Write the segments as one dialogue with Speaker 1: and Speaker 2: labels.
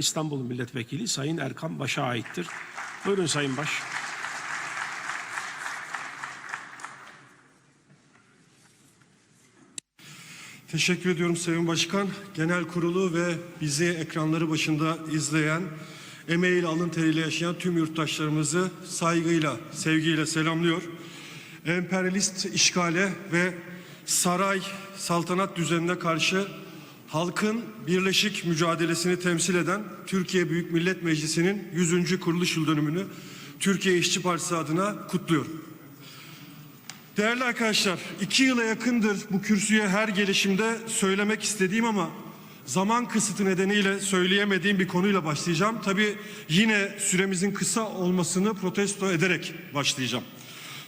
Speaker 1: İstanbul Milletvekili Sayın Erkan Baş'a aittir. Buyurun Sayın Baş.
Speaker 2: Teşekkür ediyorum Sayın Başkan. Genel kurulu ve bizi ekranları başında izleyen, emeğiyle alın teriyle yaşayan tüm yurttaşlarımızı saygıyla, sevgiyle selamlıyor. Emperyalist işgale ve saray saltanat düzenine karşı halkın birleşik mücadelesini temsil eden Türkiye Büyük Millet Meclisi'nin 100. kuruluş yıl dönümünü Türkiye İşçi Partisi adına kutluyorum. Değerli arkadaşlar, iki yıla yakındır bu kürsüye her gelişimde söylemek istediğim ama zaman kısıtı nedeniyle söyleyemediğim bir konuyla başlayacağım. Tabii yine süremizin kısa olmasını protesto ederek başlayacağım.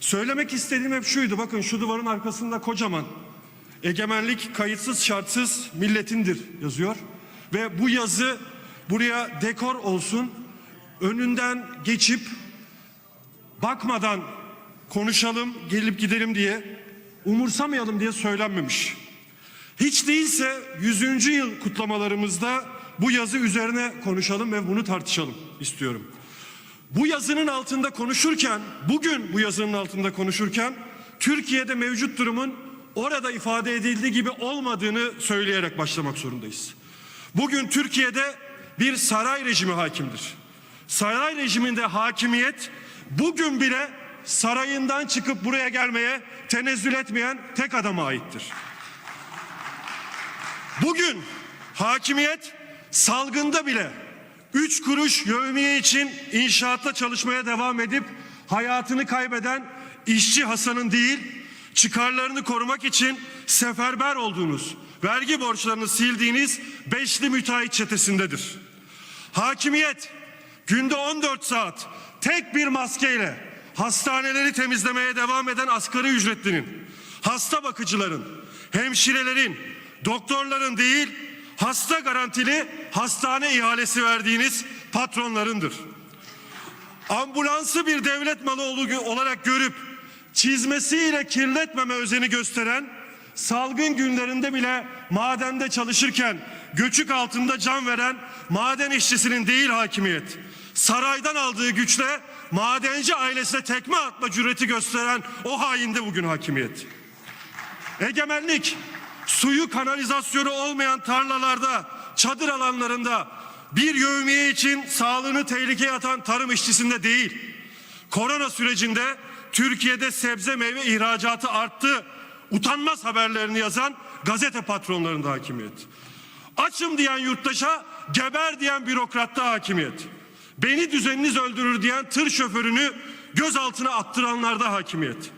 Speaker 2: Söylemek istediğim hep şuydu, bakın şu duvarın arkasında kocaman egemenlik kayıtsız şartsız milletindir yazıyor. Ve bu yazı buraya dekor olsun, önünden geçip bakmadan konuşalım, gelip gidelim diye umursamayalım diye söylenmemiş. Hiç değilse 100. yıl kutlamalarımızda bu yazı üzerine konuşalım ve bunu tartışalım istiyorum. Bu yazının altında konuşurken, bugün bu yazının altında konuşurken Türkiye'de mevcut durumun orada ifade edildiği gibi olmadığını söyleyerek başlamak zorundayız. Bugün Türkiye'de bir saray rejimi hakimdir. Saray rejiminde hakimiyet bugün bile sarayından çıkıp buraya gelmeye tenezzül etmeyen tek adama aittir. Bugün hakimiyet salgında bile üç kuruş yövmiye için inşaatta çalışmaya devam edip hayatını kaybeden işçi Hasan'ın değil çıkarlarını korumak için seferber olduğunuz, vergi borçlarını sildiğiniz beşli müteahhit çetesindedir. Hakimiyet günde 14 saat tek bir maskeyle hastaneleri temizlemeye devam eden asgari ücretlinin, hasta bakıcıların, hemşirelerin, doktorların değil, hasta garantili hastane ihalesi verdiğiniz patronlarındır. Ambulansı bir devlet malı olarak görüp çizmesiyle kirletmeme özeni gösteren, salgın günlerinde bile madende çalışırken göçük altında can veren maden işçisinin değil hakimiyet. Saraydan aldığı güçle madenci ailesine tekme atma cüreti gösteren o hainde bugün hakimiyet. Egemenlik suyu kanalizasyonu olmayan tarlalarda, çadır alanlarında bir yövmiye için sağlığını tehlikeye atan tarım işçisinde değil. Korona sürecinde Türkiye'de sebze meyve ihracatı arttı. Utanmaz haberlerini yazan gazete patronlarında hakimiyet. Açım diyen yurttaşa geber diyen bürokratta hakimiyet. Beni düzeniniz öldürür diyen tır şoförünü gözaltına attıranlarda hakimiyet.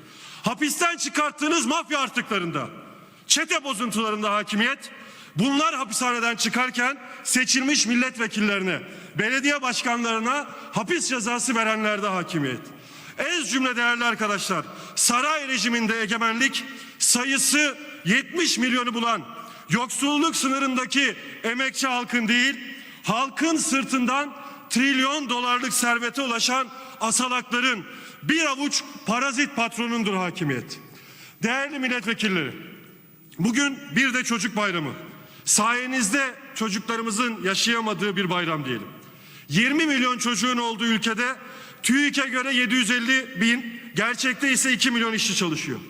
Speaker 2: Hapisten çıkarttığınız mafya artıklarında, çete bozuntularında hakimiyet, bunlar hapishaneden çıkarken seçilmiş milletvekillerine, belediye başkanlarına hapis cezası verenlerde hakimiyet. Ez cümle değerli arkadaşlar, saray rejiminde egemenlik sayısı 70 milyonu bulan yoksulluk sınırındaki emekçi halkın değil, halkın sırtından trilyon dolarlık servete ulaşan asalakların bir avuç parazit patronundur hakimiyet. Değerli milletvekilleri, bugün bir de çocuk bayramı. Sayenizde çocuklarımızın yaşayamadığı bir bayram diyelim. 20 milyon çocuğun olduğu ülkede TÜİK'e göre 750 bin, gerçekte ise 2 milyon işçi çalışıyor.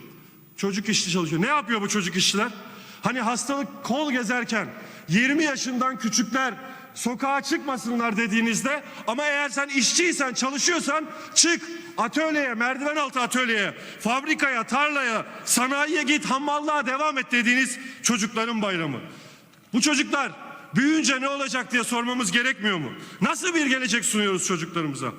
Speaker 2: Çocuk işçi çalışıyor. Ne yapıyor bu çocuk işçiler? Hani hastalık kol gezerken 20 yaşından küçükler sokağa çıkmasınlar dediğinizde ama eğer sen işçiysen çalışıyorsan çık atölyeye merdiven altı atölyeye fabrikaya tarlaya sanayiye git hamallığa devam et dediğiniz çocukların bayramı. Bu çocuklar büyüyünce ne olacak diye sormamız gerekmiyor mu? Nasıl bir gelecek sunuyoruz çocuklarımıza?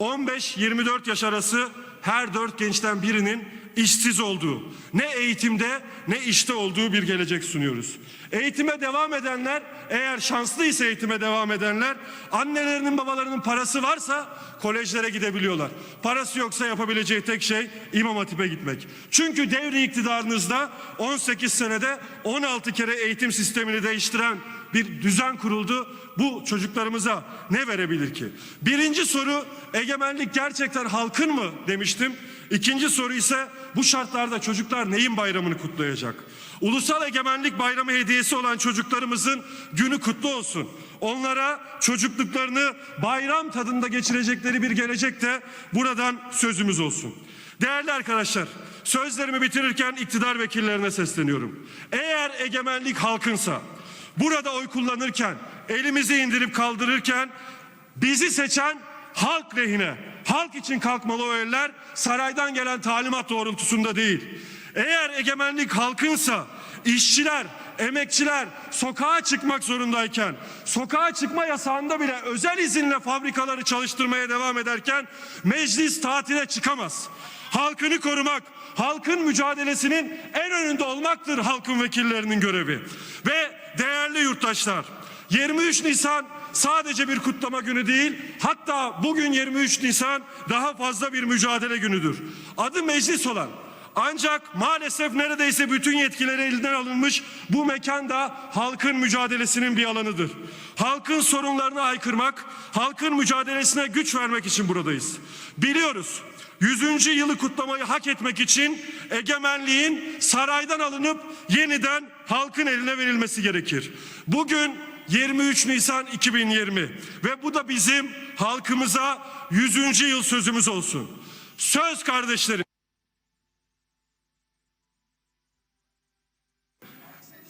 Speaker 2: 15-24 yaş arası her dört gençten birinin işsiz olduğu, ne eğitimde ne işte olduğu bir gelecek sunuyoruz. Eğitime devam edenler, eğer şanslıysa eğitime devam edenler, annelerinin babalarının parası varsa kolejlere gidebiliyorlar. Parası yoksa yapabileceği tek şey İmam Hatip'e gitmek. Çünkü devri iktidarınızda 18 senede 16 kere eğitim sistemini değiştiren bir düzen kuruldu. Bu çocuklarımıza ne verebilir ki? Birinci soru egemenlik gerçekten halkın mı demiştim. İkinci soru ise bu şartlarda çocuklar neyin bayramını kutlayacak? Ulusal Egemenlik Bayramı hediyesi olan çocuklarımızın günü kutlu olsun. Onlara çocukluklarını bayram tadında geçirecekleri bir gelecekte buradan sözümüz olsun. Değerli arkadaşlar, sözlerimi bitirirken iktidar vekillerine sesleniyorum. Eğer egemenlik halkınsa, burada oy kullanırken, elimizi indirip kaldırırken bizi seçen halk lehine, halk için kalkmalı o eller saraydan gelen talimat doğrultusunda değil. Eğer egemenlik halkınsa işçiler, emekçiler sokağa çıkmak zorundayken, sokağa çıkma yasağında bile özel izinle fabrikaları çalıştırmaya devam ederken meclis tatile çıkamaz. Halkını korumak, halkın mücadelesinin en önünde olmaktır halkın vekillerinin görevi. Ve değerli yurttaşlar, 23 Nisan sadece bir kutlama günü değil, hatta bugün 23 Nisan daha fazla bir mücadele günüdür. Adı meclis olan ancak maalesef neredeyse bütün yetkileri elinden alınmış bu mekan da halkın mücadelesinin bir alanıdır. Halkın sorunlarını aykırmak, halkın mücadelesine güç vermek için buradayız. Biliyoruz 100. yılı kutlamayı hak etmek için egemenliğin saraydan alınıp yeniden halkın eline verilmesi gerekir. Bugün 23 Nisan 2020 ve bu da bizim halkımıza 100. yıl sözümüz olsun. Söz kardeşlerim.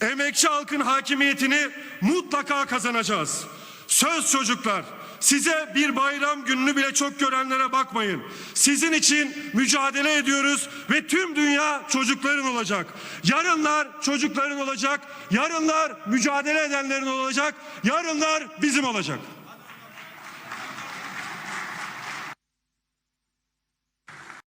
Speaker 2: Emekçi halkın hakimiyetini mutlaka kazanacağız. Söz çocuklar. Size bir bayram gününü bile çok görenlere bakmayın. Sizin için mücadele ediyoruz ve tüm dünya çocukların olacak. Yarınlar çocukların olacak. Yarınlar mücadele edenlerin olacak. Yarınlar bizim olacak.